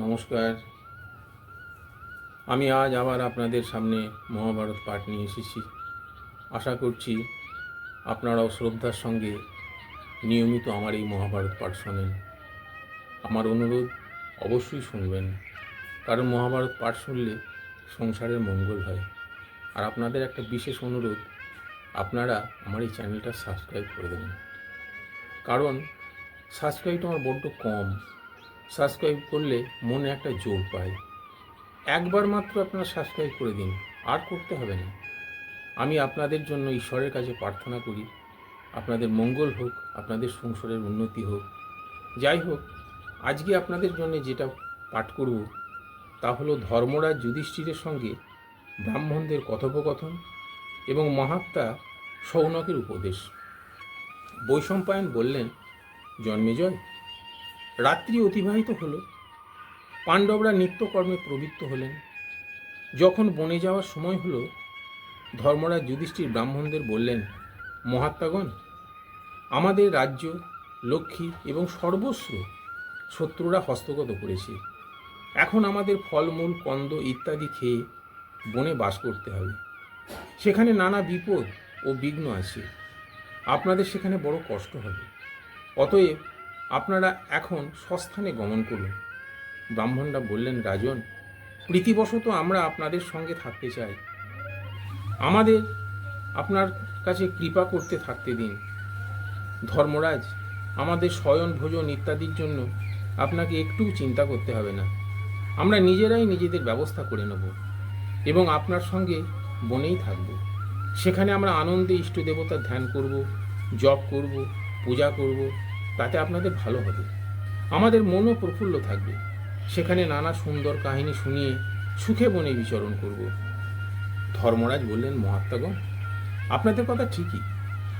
নমস্কার। আমি আজ আবার আপনাদের সামনে মহাভারত পাঠ নিয়ে এসেছি। আশা করছি আপনারাও শ্রদ্ধার সঙ্গে নিয়মিত আমার এই মহাভারত পাঠ শোনেন। আমার অনুরোধ অবশ্যই শুনবেন, কারণ মহাভারত পাঠ শুনলে সংসারের মঙ্গল হয়। আর আপনাদের একটা বিশেষ অনুরোধ, আপনারা আমার এই চ্যানেলটা সাবস্ক্রাইব করে দেবেন। কারণ সাবস্ক্রাইবটা আমার বড্ড কম সাবস্ক্রাইব করলে মনে একটা জোর পায়। একবার মাত্র আপনারা সাবস্ক্রাইব করে দিন, আর করতে হবে না। আমি আপনাদের জন্য ঈশ্বরের কাছে প্রার্থনা করি, আপনাদের মঙ্গল হোক, আপনাদের সংসারের উন্নতি হোক। যাই হোক, আজকে আপনাদের জন্য যেটা পাঠ করব, তা হলো ধর্মরাজ যুধিষ্ঠিরের সঙ্গে ব্রাহ্মণদের কথোপকথন এবং মহাত্মা সৌনকের উপদেশ। বৈশম্পায়ন বললেন জন্মেজয় রাত্রি অতিবাহিত হলো। পাণ্ডবরা নিত্যকর্মে প্রবৃত্ত হলেন। যখন বনে যাওয়ার সময় হলো, ধর্মরাজ যুধিষ্ঠির ব্রাহ্মণদের বললেন, মহাত্মাগণ, আমাদের রাজ্য, লক্ষ্মী এবং সর্বস্ব শত্রুরা হস্তগত করেছে। এখন আমাদের ফলমূল কন্দ ইত্যাদি খেয়ে বনে বাস করতে হবে। সেখানে নানা বিপদ ও বিঘ্ন আছে। আপনাদের সেখানে বড় কষ্ট হবে। অতএব আপনারা এখন সস্থানে গমন করুন। ব্রাহ্মণরা বললেন, রাজন, প্রীতিবশত আমরা আপনাদের সঙ্গে থাকতে চাই। আমাদের আপনার কাছে কৃপা করতে থাকতে দিন। ধর্মরাজ, আমাদের শয়ন, ভোজন ইত্যাদির জন্য আপনাকে একটু চিন্তা করতে হবে না। আমরা নিজেরাই নিজেদের ব্যবস্থা করে নেব এবং আপনার সঙ্গে বনেই থাকব। সেখানে আমরা আনন্দে ইষ্ট দেবতার ধ্যান করব, জপ করব, পূজা করব তাতে আপনাদের ভালো হবে। আমাদের মনও প্রফুল্ল থাকবে। সেখানে নানা সুন্দর কাহিনী শুনিয়ে সুখে বনে বিচরণ করব। ধর্মরাজ বললেন, মহাত্মাগণ, আপনাদের কথা ঠিকই।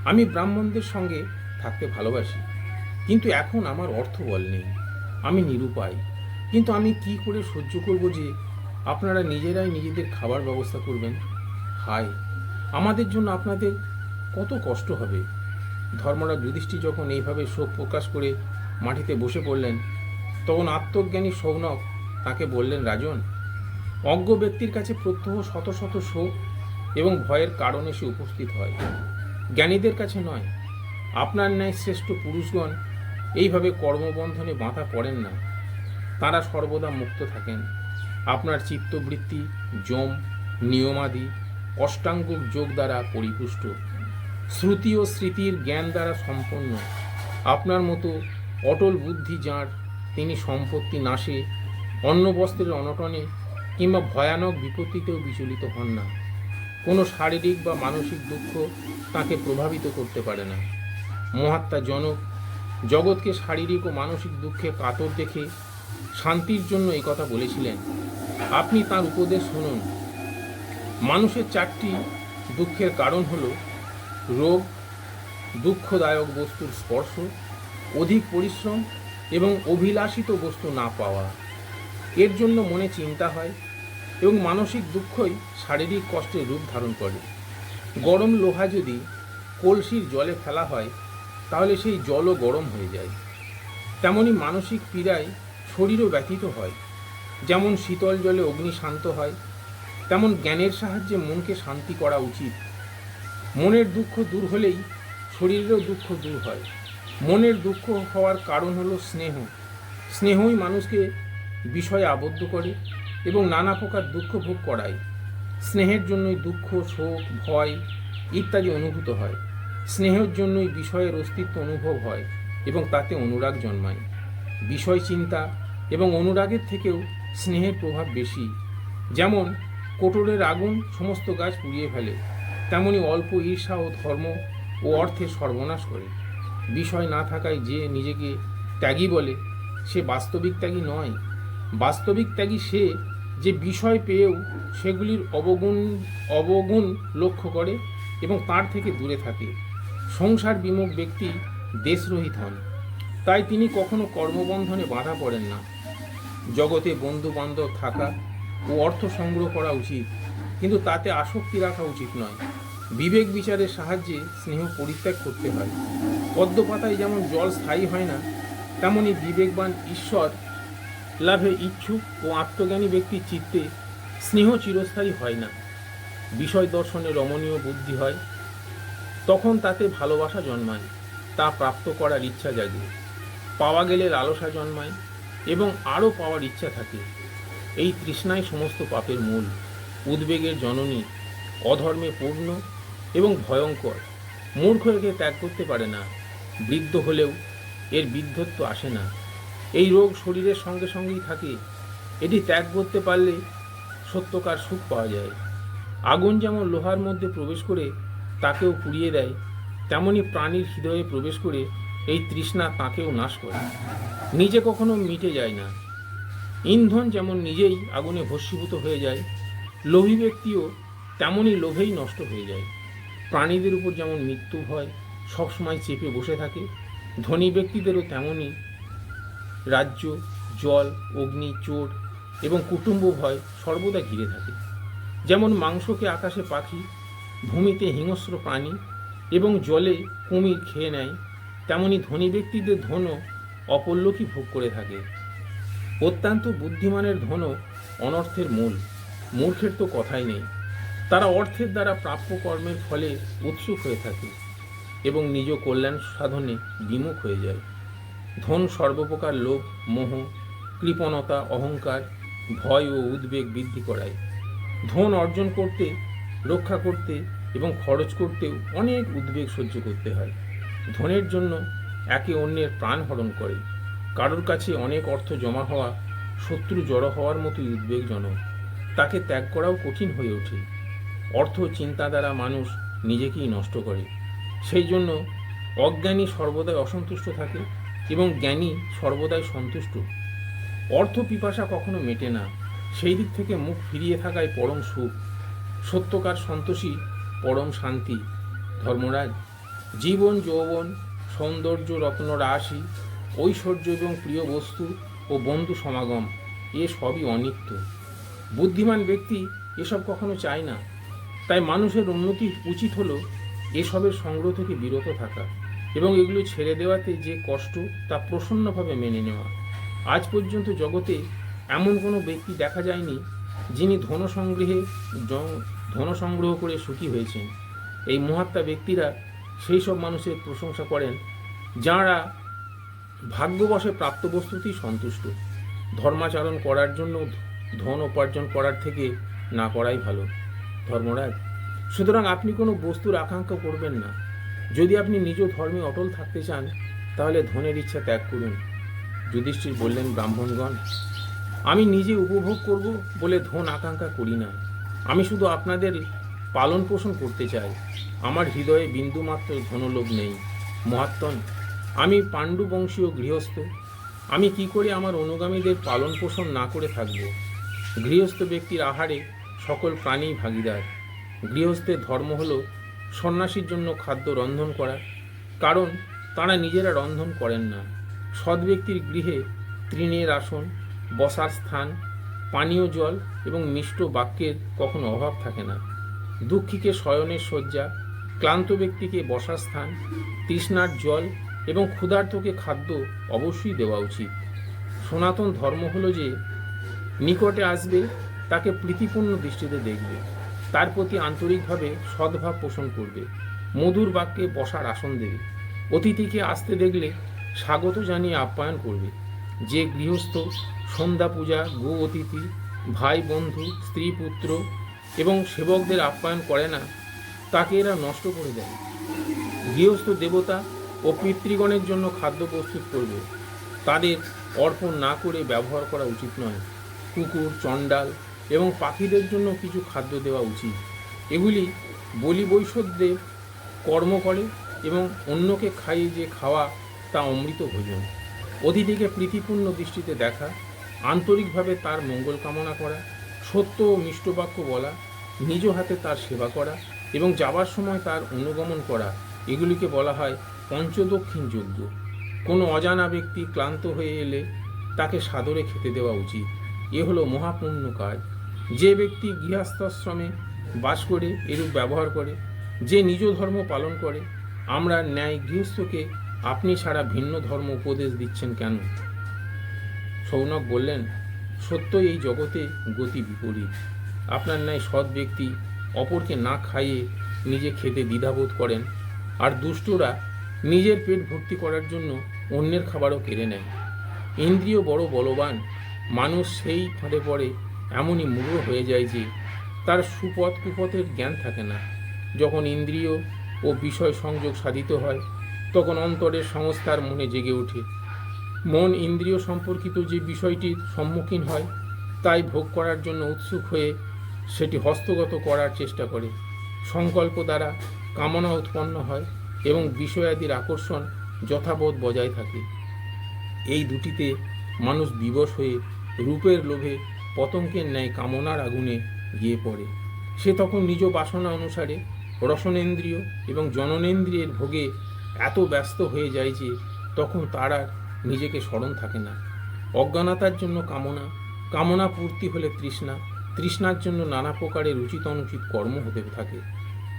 আমি ব্রাহ্মণদের সঙ্গে থাকতে ভালোবাসি। কিন্তু এখন আমার অর্থ বল নেই। আমি নিরুপায়। কিন্তু আমি কি করে সহ্য করব যে আপনারা নিজেরাই নিজেদের খাবার ব্যবস্থা করবেন? হায়, আমাদের জন্য আপনাদের কত কষ্ট হবে। ধর্মরাজ যুধিষ্ঠির যখন এইভাবে শোক প্রকাশ করে মাটিতে বসে পড়লেন, তখন আত্মজ্ঞানী সৌনক তাকে বললেন, রাজন, অজ্ঞ ব্যক্তির কাছে প্রত্যহ শত শত শোক এবং ভয়ের কারণে সে উপস্থিত হয়। জ্ঞানীদের কাছে নয়, আপনার ন্যায় শ্রেষ্ঠ পুরুষগণ এইভাবে কর্মবন্ধনে বাঁধা পড়েন না। তারা সর্বদা মুক্ত থাকেন। আপনার চিত্তবৃত্তি, যম, নিয়মাদি, অষ্টাঙ্গ যোগ দ্বারা পরিপুষ্ট। শ্রুতি ও স্মৃতির জ্ঞান দ্বারা সম্পন্ন। আপনার মতো অটল বুদ্ধি যাঁর তিনি সম্পত্তি নাশে, অন্ন বস্ত্রের অনটনে কিংবা ভয়ানক বিপত্তিতেও বিচলিত হন না। কোনো শারীরিক বা মানসিক দুঃখ তাকে প্রভাবিত করতে পারে না। মহাত্মা জনক জগৎকে শারীরিক ও মানসিক দুঃখে কাতর দেখে শান্তির জন্য এই কথা বলেছিলেন। আপনি তার উপদেশ শুনুন। মানুষের চারটি দুঃখের কারণ হলো রোগ, দুঃখদায়ক বস্তুর স্পর্শ, অধিক পরিশ্রম এবং অভিলাষিত বস্তু না পাওয়া। এর জন্য মনে চিন্তা হয় এবং মানসিক দুঃখই শারীরিক কষ্টের রূপ ধারণ করে। গরম লোহা যদি কলসির জলে ফেলা হয়, তাহলে সেই জলও গরম হয়ে যায়। তেমনি মানসিক পীড়ায় শরীরও ব্যথিত হয়। যেমন শীতল জলে অগ্নি শান্ত হয়, তেমন জ্ঞানের সাহায্যে মনকে শান্তি করা উচিত। মনের দুঃখ দূর হলেই শরীরেরও দুঃখ দূর হয়। মনের দুঃখ হওয়ার কারণ হলো স্নেহ। স্নেহই মানুষকে বিষয়ে আবদ্ধ করে এবং নানা প্রকার দুঃখ ভোগ করায়। স্নেহের জন্যই দুঃখ, শোক, ভয় ইত্যাদি অনুভূত হয়। স্নেহের জন্যই বিষয়ের অস্তিত্ব অনুভব হয় এবং তাতে অনুরাগ জন্মায়। বিষয় চিন্তা এবং অনুরাগের থেকেও স্নেহের প্রভাব বেশি। যেমন কোটরের আগুন সমস্ত গাছ পুড়িয়ে ফেলে। তেমনি অল্প ঈর্ষা ও ধর্ম ও অর্থে সর্বনাশ করে। বিষয় না থাকায় যে নিজেকে ত্যাগী বলে, সে বাস্তবিক ত্যাগী নয়। বাস্তবিক ত্যাগী সে যে বিষয় পেয়েও সেগুলির অবগুণ অবগুণ লক্ষ্য করে এবং তার থেকে দূরে থাকে। সংসার বিমুখ ব্যক্তি দেশরহিত হন। তাই তিনি কখনো কর্মবন্ধনে বাধা পড়েন না। জগতে বন্ধু বান্ধব থাকা ও অর্থ সংগ্রহ করা উচিত। কিন্তু তাতে আসক্তি রাখা উচিত নয়। বিবেক বিচারের সাহায্যে স্নেহ পরিত্যাগ করতে হয়। পদ্মপাতায় যেমন জল স্থায়ী হয় না, তেমনি বিবেকবান ঈশ্বর লাভে ইচ্ছুক ও আত্মজ্ঞানী ব্যক্তির চিত্তে স্নেহ চিরস্থায়ী হয় না। বিষয় দর্শনে রমণীয় বুদ্ধি হয়, তখন তাতে ভালোবাসা জন্মায়, তা প্রাপ্ত করার ইচ্ছা জাগে। পাওয়া গেলে লালসা জন্মায় এবং আরও পাওয়ার ইচ্ছা থাকে। এই তৃষ্ণাই সমস্ত পাপের মূল। উদ্বেগের জননী, অধর্মে পূর্ণ এবং ভয়ঙ্কর। মূর্খ একে ত্যাগ করতে পারে না। বৃদ্ধ হলেও এর বৃদ্ধত্ব আসে না। এই রোগ শরীরের সঙ্গে সঙ্গেই থাকে। এটি ত্যাগ করতে পারলে সত্যকার সুখ পাওয়া যায়। আগুন যেমন লোহার মধ্যে প্রবেশ করে তাকেও পুড়িয়ে দেয়, তেমনি প্রাণীর হৃদয়ে প্রবেশ করে এই তৃষ্ণা তাকেও নাশ করে। নিজে কখনো মিটে যায় না। ইন্ধন যেমন নিজেই আগুনে ভস্মীভূত হয়ে যায় লোভী ব্যক্তিও তেমনই লোভেই নষ্ট হয়ে যায়। প্রাণীদের উপর যেমন মৃত্যু হয় সবসময় চেপে বসে থাকে, ধনী ব্যক্তিদেরও তেমনই রাজ্য, জল, অগ্নি চোট এবং কুটুম্ব ভয় সর্বদা ঘিরে থাকে। যেমন মাংসকে আকাশে পাখি, ভূমিতে হিংস্র প্রাণী এবং জলে কুমির খেয়ে নেয় তেমনি ধনী ব্যক্তিদের ধনও অপল্লকই ভোগ করে থাকে। অত্যন্ত বুদ্ধিমানের ধনও অনর্থের মূল। মূর্খের তো কথাই নেই। তারা অর্থের দ্বারা প্রাপ্য কর্মের ফলে উৎসুক হয়ে থাকে এবং নিজ কল্যাণ সাধনে বিমুখ হয়ে যায়। ধন সর্বপ্রকার লোভ, মোহ, কৃপণতা, অহংকার, ভয় ও উদ্বেগ বৃদ্ধি করায়। ধন অর্জন করতে, রক্ষা করতে এবং খরচ করতেও অনেক উদ্বেগ সহ্য করতে হয়। ধনের জন্য একে অন্যের প্রাণ হরণ করে। কারোর কাছে অনেক অর্থ জমা হওয়া, শত্রু জড়ো হওয়ার মতোই উদ্বেগজনক। তাকে ত্যাগ করাও কঠিন হয়ে ওঠে। অর্থ চিন্তা দ্বারা মানুষ নিজেকেই নষ্ট করে। সেই জন্য অজ্ঞানী সর্বদাই অসন্তুষ্ট থাকে এবং জ্ঞানী সর্বদাই সন্তুষ্ট। অর্থ পিপাসা কখনো মেটে না। সেই দিক থেকে মুখ ফিরিয়ে থাকায় পরম সুখ। সত্যকার সন্তোষী পরম শান্তি। ধর্মরাজ, জীবন, যৌবন, সৌন্দর্য, রত্ন, রাশি, ঐশ্বর্য এবং প্রিয় বস্তু ও বন্ধু সমাগম, এ সবই অনিত্য। বুদ্ধিমান ব্যক্তি এসব কখনো চায় না। তাই মানুষের উন্নতি উচিত হলো এসবের সংগ্রহ থেকে বিরত থাকা এবং এগুলো ছেড়ে দেওয়াতে যে কষ্ট, তা প্রসন্নভাবে মেনে নেওয়া। আজ পর্যন্ত জগতে এমন কোনো ব্যক্তি দেখা যায়নি যিনি ধন সংগ্রহে ধন সংগ্রহ করে সুখী হয়েছেন। এই মহাত্মা ব্যক্তিরা সেই সব মানুষের প্রশংসা করেন, যাঁরা ভাগ্যবশে প্রাপ্ত বস্তুতেই সন্তুষ্ট। ধর্মাচরণ করার জন্য ধন উপার্জন করার থেকে না করাই ভালো, ধর্মরাজ। সুতরাং আপনি কোনো বস্তুর আকাঙ্ক্ষা করবেন না। যদি আপনি নিজ ধর্মে অটল থাকতে চান, তাহলে ধনের ইচ্ছা ত্যাগ করুন। যুধিষ্ঠির বললেন, ব্রাহ্মণগণ, আমি নিজে উপভোগ করব বলে ধন আকাঙ্ক্ষা করি না। আমি শুধু আপনাদের পালন পোষণ করতে চাই। আমার হৃদয়ে বিন্দুমাত্র ধনলোভ নেই। মহাত্মন, আমি পাণ্ডু বংশীয় গৃহস্থ। আমি কি করে আমার অনুগামীদের পালন পোষণ না করে থাকব? গৃহস্থ ব্যক্তির আহারে সকল প্রাণী ভাগিদার। গৃহস্থের ধর্ম হল সন্ন্যাসীর জন্য খাদ্য রন্ধন করা, কারণ তারা নিজেরা রন্ধন করেন না। সৎ ব্যক্তির গৃহে তৃণের আসন, বসার স্থান, পানীয় জল এবং মিষ্ট বাক্যের কখনো অভাব থাকে না। দুঃখীকে শয়নের শয্যা, ক্লান্ত ব্যক্তিকে বসার স্থান, তৃষ্ণার জল এবং ক্ষুধার্তকে খাদ্য অবশ্যই দেওয়া উচিত। সনাতন ধর্ম হলো যে নিকটে আসবে, তাকে প্রীতিপূর্ণ দৃষ্টিতে দেখবে। তার প্রতি আন্তরিকভাবে সদ্ভাব পোষণ করবে। মধুর বাক্যে বসার আসন দেবে। অতিথিকে আসতে দেখলে স্বাগত জানিয়ে আপ্যায়ন করবে। যে গৃহস্থ, সন্ধ্যা পূজা, গো অতিথি, ভাই বন্ধু, স্ত্রী পুত্র এবং সেবকদের আপ্যায়ন করে না, তাকে এরা নষ্ট করে দেয়। গৃহস্থ দেবতা ও পিতৃগণের জন্য খাদ্য প্রস্তুত করবে। তাদের অর্পণ না করে ব্যবহার করা উচিত নয়। কুকুর, চণ্ডাল এবং পাখিদের জন্য কিছু খাদ্য দেওয়া উচিত। এগুলি বলি বৈষদ্যের কর্ম করে এবং অন্যকে খাইয়ে যে খাওয়া তা অমৃত ভোজন। অতিথিকে প্রীতিপূর্ণ দৃষ্টিতে দেখা, আন্তরিকভাবে তার মঙ্গল কামনা করা, সত্য ও মিষ্টবাক্য বলা, নিজ হাতে তার সেবা করা এবং যাবার সময় তার অনুগমন করা, এগুলিকে বলা হয় পঞ্চদক্ষিণ যজ্ঞ। কোনো অজানা ব্যক্তি ক্লান্ত হয়ে এলে তাকে সাদরে খেতে দেওয়া উচিত। এ হলো মহাপুণ্য কাজ। যে ব্যক্তি গৃহস্থাশ্রমে বাস করে, এরূপ ব্যবহার করে, যে নিজ ধর্ম পালন করে, আমরা ন্যায় গৃহস্থকে আপনি ছাড়া ভিন্ন ধর্ম উপদেশ দিচ্ছেন কেন? সৌনক বললেন, সত্য এই জগতে গতি বিপরীত। আপনার ন্যায় সৎ ব্যক্তি অপরকে না খাইয়ে নিজে খেতে দ্বিধাবোধ করেন, আর দুষ্টরা নিজের পেট ভর্তি করার জন্য অন্যের খাবারও কেড়ে নেয় ইন্দ্রিয় বড় বলবান মানুষ সেই ফাঁদে পড়ে, এমনই মূঢ় হয়ে যায় যে তার সুপথ কুপথের জ্ঞান থাকে না। যখন ইন্দ্রিয় ও বিষয় সংযোগ সাধিত হয়, তখন অন্তরের সংস্কার মনে জেগে ওঠে। মন ইন্দ্রিয় সম্পর্কিত যে বিষয়টির সম্মুখীন হয়, তাই ভোগ করার জন্য উৎসুক হয়ে সেটি হস্তগত করার চেষ্টা করে। সংকল্প দ্বারা কামনা উৎপন্ন হয় এবং বিষয়াদির আকর্ষণ যথাবোধ বজায় থাকে। এই দুটিতে মানুষ বিবশ হয়ে রূপের লোভে পতঙ্কের ন্যায় কামনার আগুনে গিয়ে পড়ে। সে তখন নিজ বাসনা অনুসারে রসনেন্দ্রিয় এবং জননেন্দ্রিয়ের ভোগে এত ব্যস্ত হয়ে যায় যে তখন তার আর নিজেকে স্মরণ থাকে না। অজ্ঞানতার জন্য কামনা কামনা পূর্তি হলে তৃষ্ণা, তৃষ্ণার জন্য নানা প্রকারের উচিত অনুচিত কর্ম হতে থাকে।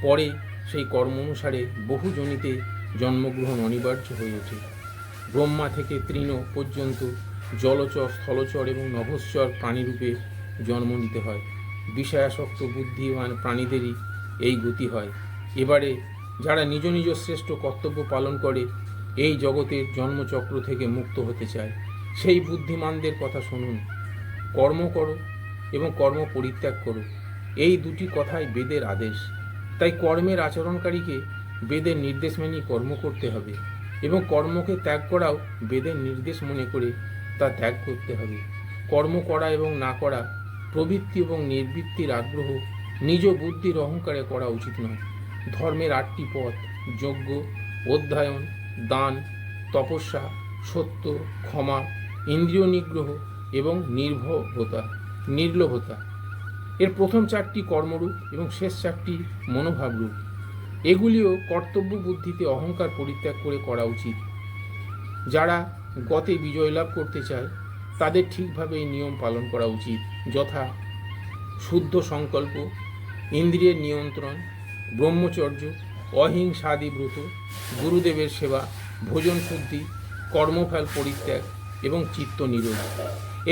পরে সেই কর্ম অনুসারে বহু জনিতে জন্মগ্রহণ অনিবার্য হয়ে ওঠে। ব্রহ্মা থেকে তৃণ পর্যন্ত জলচর, স্থলচর এবং নভশ্চর প্রাণীরূপে জন্ম নিতে হয়। বিষয়াসক্ত বুদ্ধিমান প্রাণীদেরই এই গতি হয়। এবারে যারা নিজ নিজ শ্রেষ্ঠ কর্তব্য পালন করে, এই জগতের জন্মচক্র থেকে মুক্ত হতে চায়। সেই বুদ্ধিমানদের কথা শুনুন। কর্ম করো এবং কর্ম পরিত্যাগ করো। এই দুটি কথাই বেদের আদেশ। তাই কর্মের আচরণকারীকে বেদের নির্দেশ মেনে কর্ম করতে হবে এবং কর্মকে ত্যাগ করাও বেদের নির্দেশ মনে করে তা ত্যাগ করতে হবে। কর্ম করা এবং না করা, প্রবৃত্তি এবং নির্বৃত্তির আগ্রহ নিজ বুদ্ধির অহংকারে করা উচিত নয়। ধর্মের আটটি পথ, যজ্ঞ, অধ্যয়ন, দান, তপস্যা, সত্য, ক্ষমা, ইন্দ্রিয় নিগ্রহ এবং নির্ভরতা নির্লোভতা। এর প্রথম চারটি কর্মরূপ এবং শেষ চারটি মনোভাবরূপ। এগুলিও কর্তব্য বুদ্ধিতে অহংকার পরিত্যাগ করে করা উচিত। যারা গতে বিজয় লাভ করতে চায়, তাদের ঠিকভাবে এই নিয়ম পালন করা উচিত। যথা শুদ্ধ সংকল্প, ইন্দ্রিয়ের নিয়ন্ত্রণ, ব্রহ্মচর্য, অহিংসাদি ব্রত, গুরুদেবের সেবা, ভোজন শুদ্ধি, কর্মফল পরিত্যাগ এবং চিত্ত নিরোধ।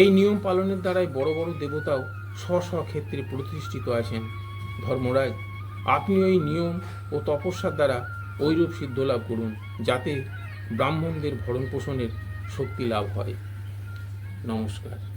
এই নিয়ম পালনের দ্বারাই বড় বড় দেবতাও স্ব স্ব ক্ষেত্রে প্রতিষ্ঠিত আছেন। ধর্মরাজ আপনি ওই নিয়ম ও তপস্যার দ্বারা ঐরূপ সিদ্ধ লাভ করুন, যাতে ব্রাহ্মণদের ভরণ পোষণের শক্তি লাভ হয়। নমস্কার।